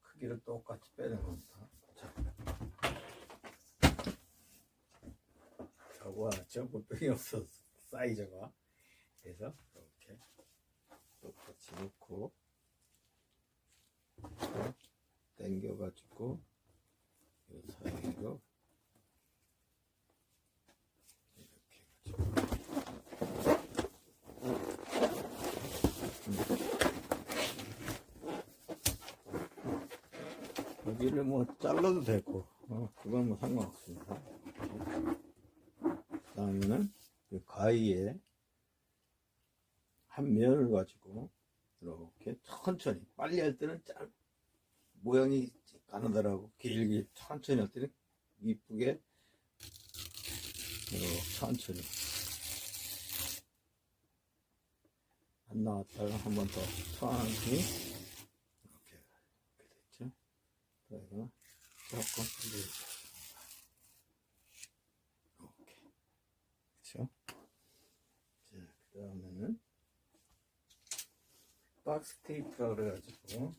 가위로 똑같이 빼는 겁니다. 자. 저거와 전부 틀림없어 사이즈가 그래서 이렇게 똑같이 놓고 당겨가지고 이 사이로 이렇게 해가지고 여기를 뭐 잘라도 되고 어, 그건 뭐 상관없습니다. 그 다음에는 이 가위에 한 면을 가지고 이렇게 천천히 빨리 할 때는 짧 모양이 가느다라고 길게 천천히 할 때는 이쁘게 천천히 안 나왔다가 한 번 더 천천히 이렇게 이렇게 됐죠. 그래서 조금 올려주겠습니다. 이렇게 그렇죠. 자, 그 다음에는 박스 테이프라 그래가지고